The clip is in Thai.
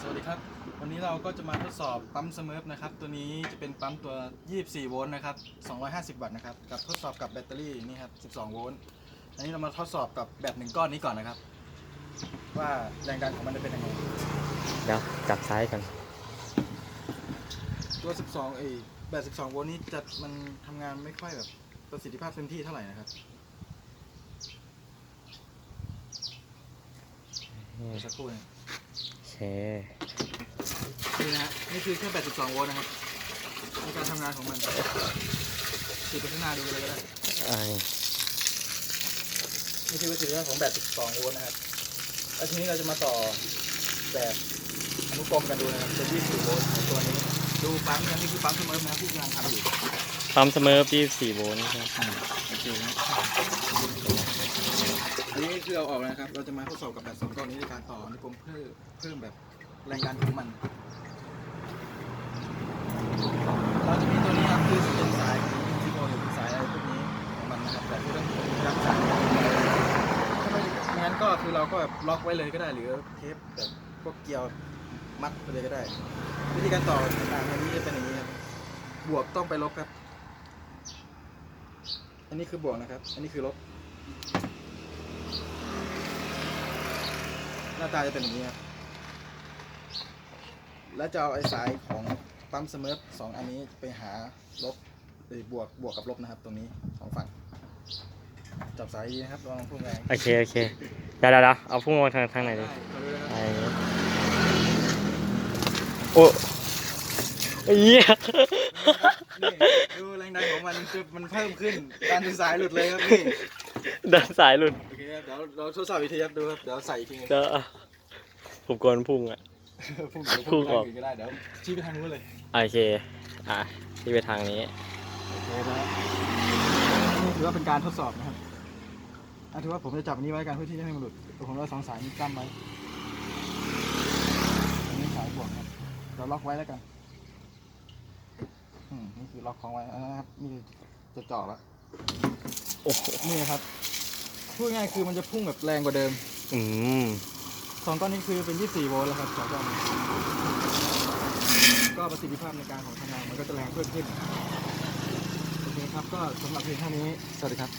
สวัสดีครับ วันนี้เราก็จะมาทดสอบปั๊มสเมิร์ฟนะครับ ตัวนี้จะเป็นปั๊มตัว 24 โวลต์นะครับ 250 วัตต์นะครับ กับทดสอบกับแบตเตอรี่นี่ครับ 12 โวลต์ อันนี้เรามาทดสอบกับแบตหนึ่งก้อนนี้ก่อนนะครับ ว่าแรงดันของมันจะเป็นยังไง เดี๋ยวจับซ้ายกัน ตัว 12เอยแบต 12 โวลต์นี้จะมันทำงานไม่ค่อยแบบประสิทธิภาพเต็มที่เท่าไหร่นะครับ นี่เดี๋ยวสักครู่นะโอเค นี่นะฮะนี่คือแค่แบต12โวลต์นะครับในการทำงานของมันฉีดไปข้างหน้าดูเลยก็ได้ ไอ้นี่คือประสิทธิภาพของแบต12 โวลต์นะครับ แล้วทีนี้เราจะมาต่อแบบอนุกรมกันดูนะครับเป็น24โวลต์ของตัวนี้ ดูปั๊มนะนี่คือปั๊มเสมอนะครับที่กำลังทำอยู่ปั๊มเสมอ24โวลต์นะครับอ่าโอเคนะอันนี้ คือเอาออกแล้วนะครับ เราจะมาทดสอบกับแบตสองก้อนนี้ในการต่ออนุกรมเพิ่มเพิ่มแบบแรงดันของมัน เราจะมีตัวนี้ครับคือเป็นสายของที่โบหรือเป็นสายอะไรพวกนี้ของมันนะครับแต่คือต้องรับสายถ้าไม่ไม่งั้นก็คือเราก็แบบล็อกไว้เลยก็ได้หรือเทปแบบพวกเกลียวมัดไปเลยก็ได้ วิธีการต่อต่างๆอันนี้จะเป็นอย่างนี้ครับบวกต้องไปลบครับ อันนี้คือบวกนะครับ อันนี้คือลบ หน้าตาจะเป็นอย่างนี้ครับแล้วจะเอาไอ้สายของปั๊มเสมอสองอันนี้ไปหาลบหรือบวกบวกกับลบนะครับตรงนี้สองฝั่งจับสายดีนะครับระวังพุ่งแรงโอเคโอเคเดี๋ยวเดี๋ยวเดี๋ยวเอาพุ่งมาทางทางไหนได้ดิเอาเลยนะครับไอ้โอ้ไอ้เหี้ยนี่ดูแรงดันของมันจะมันเพิ่มขึ้นการดึงสายหลุดเลยครับนี่เดินสายหลุดโอเคครับ เดี๋ยวเราทดสอบอีกทีครับดูครับ เดี๋ยวใส่อีกทีหนึงเดี๋ยวอะผมกลัวมันพุ่งอะ พุ่งเดี๋ยวพุ่พุ่งงออกทางอื่นก็ได้ เดี๋ยวชี้ไปทางนู้นเลยโอเค อะที่ไปทางนี้โอเคนะนี่ถือว่าเป็นการทดสอบนะครับอะถือว่าผมจะจับอันนี้ไว้กันเพื่อที่จะให้มันหลุดเดี๋ยวผมเอาสองสายนี้จ้ำไว้อันนี้สายบวกครับเราล็อกไว้แล้วกันอืมนี่คือล็อกของไว้นะครับนี่จะเจาะแล้วโอ้โหนี่ครับ พูดง่ายๆคือมันจะพุ่งแบบแรงกว่าเดิมอืมสองก้อนนี้คือเป็น 24 โวลต์แล้วครับสองก้อนนี้ก็ประสิทธิภาพในการของทำงานมันก็จะแรงเพิ่มขึ้นโอเคครับก็สำหรับเพียงเท่านี้สวัสดีครับ